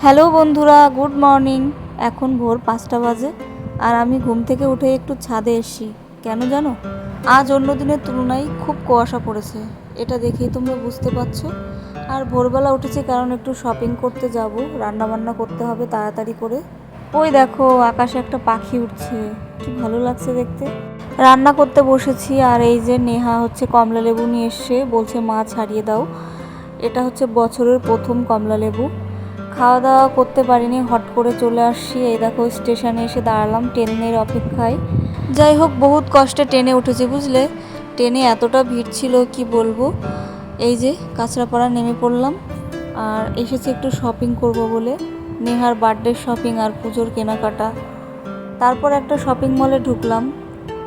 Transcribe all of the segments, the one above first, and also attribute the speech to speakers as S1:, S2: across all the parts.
S1: Hello বন্ধুরা, good morning. এখন ভোর পাঁচটা বাজে আর আমি ঘুম থেকে উঠে একটু ছাদে এসছি। কেন জানো? আজ অন্য দিনের তুলনায় খুব কুয়াশা পড়েছে। এটা দেখেই তোমরা বুঝতে পারছ। আর ভোরবেলা উঠেছি কারণ একটু শপিং করতে যাব। রান্না বান্না করতে হবে তাড়াতাড়ি করে। ওই দেখো, আকাশে একটা পাখি উঠছে। কি ভালো লাগছে দেখতে। রান্না করতে বসেছি আর এই যে নেহা হচ্ছে কমলা লেবু নিয়ে এসছে। বলছে, মা, ছাড়িয়ে দাও। এটা হচ্ছে বছরের প্রথম কমলা লেবু খাওয়া দাওয়া করতে পারিনি, হট করে চলে আসছি। এই দেখো, স্টেশনে এসে দাঁড়ালাম ট্রেনের অপেক্ষায়। যাই হোক, বহুত কষ্টে ট্রেনে উঠেছি, বুঝলে? ট্রেনে এতটা ভিড় ছিল, কি বলব? এই যে, কাঁচরাপাড়া নেমে পড়লাম। আর এসেছি একটু শপিং করব বলে। নেহার বার্থডে শপিং আর পুজোর কেনাকাটা। তারপর একটা শপিং মলে ঢুকলাম।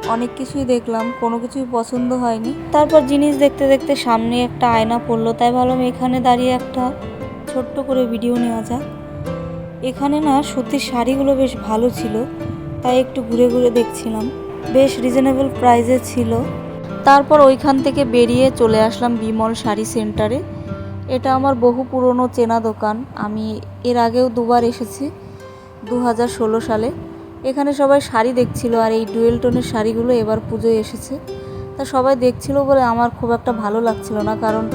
S1: অনেক কিছুই দেখলাম, কোনো কিছুই পছন্দ হয়নি। তারপর জিনিস দেখতে দেখতে সামনে একটা আয়না পড়ল, তাই ভাবলাম এখানে দাঁড়িয়ে একটা ছোট্ট করে ভিডিও নেওয়া যাক। এখানে না সত্যি শাড়িগুলো বেশ ভালো ছিল, তাই একটু ঘুরে ঘুরে দেখছিলাম। বেশ রিজনেবল প্রাইসে ছিল। তারপর ওইখান থেকে বেরিয়ে চলে আসলাম বিমল শাড়ি সেন্টারে এটা আমার বহু পুরনো চেনা দোকান। আমি এর আগেও দুবার এসেছি দু হাজার ষোলো সালে। এখানে সবাই শাড়ি দেখছিল আর এই ডুয়েল টোনের শাড়িগুলো এবার পুজোয় এসেছে। তা সবাই দেখছিল বলে আমার খুব একটা ভালো লাগছিল না, কারণ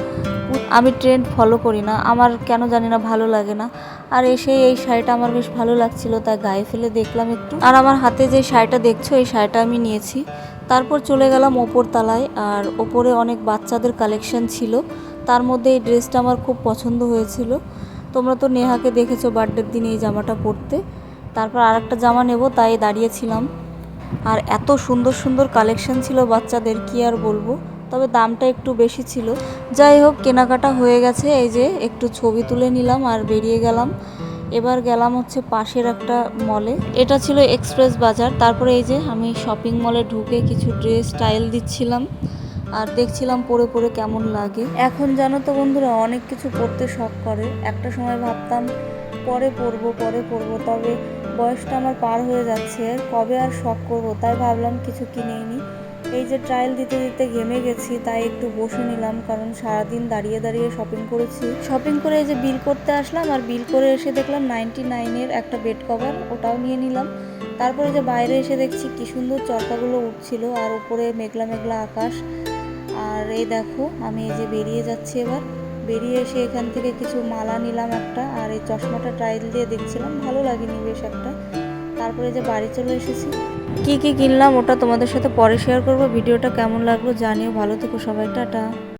S1: আমি ট্রেন্ড ফলো করি না, আমার কেন জানি না ভালো লাগে না। আর এসে এই শাড়িটা আমার বেশ ভালো লাগছিল তাই গায়ে ফেলে দেখলাম একটু। আর আমার হাতে যে শাড়িটা দেখছ, এই শাড়িটা আমি নিয়েছি। তারপর চলে গেলাম ওপর তলায়, আর ওপরে অনেক বাচ্চাদের কালেকশন ছিল। তার মধ্যে এই ড্রেসটা আমার খুব পছন্দ হয়েছিল। তোমরা তো নেহাকে দেখেছ বার্থডের দিন এই জামাটা পরতে। তারপর আরেকটা জামা নেব, তাই দাঁড়িয়েছিলাম আর এত সুন্দর সুন্দর কালেকশন ছিল বাচ্চাদের, কি আর বলব? তবে দামটা একটু বেশি ছিল। যাই হোক, কেনাকাটা হয়ে গেছে। এই যে একটু ছবি তুলে নিলাম আর বেরিয়ে গেলাম। এবার গেলাম হচ্ছে পাশের একটা মলে। এটা ছিল এক্সপ্রেস বাজার। তারপরে এই যে আমি শপিং মলে ঢুকে কিছু ড্রেস, স্টাইল দিচ্ছিলাম। আর দেখছিলাম পরে পরে কেমন লাগে। এখন জানো তো বন্ধুরা, অনেক কিছু পড়তে শখ করে। একটা সময় ভাবতাম, পরে পরবো পরে পরবো। তবে বয়সটা আমার পার হয়ে যাচ্ছে। কবে আর শখ করব? তাই ভাবলাম কিছু কিনেই নি। এই যে ট্রায়াল দিতে দিতে ঘেমে গেছি, তাই একটু বসে নিলাম, কারণ সারাদিন দাঁড়িয়ে দাঁড়িয়ে শপিং করেছি। শপিং করে এই যে বিল করতে আসলাম, আর বিল করে এসে দেখলাম নাইনটি নাইনের একটা বেড কভার ওটাও নিয়ে নিলাম। তারপরে যে বাইরে এসে দেখছি কি সুন্দর চরকাগুলো উঠছিল, আর উপরে মেঘলা মেঘলা আকাশ। আর এই দেখো, আমি এই যে বেরিয়ে যাচ্ছি এবার। বেরিয়ে এসে এখান থেকে কিছু মালা নিলাম একটা, আর এই চশমাটা ট্রায়াল দিয়ে দেখছিলাম, ভালো লাগেনি বেশ একটা। তারপরে যে বাড়ি চলে এসেছি। কি কি কিনলাম ওটা তোমাদের সাথে পরে শেয়ার করব। ভিডিওটা কেমন লাগল জানিও। ভালো থেকো সবাই, টাটা।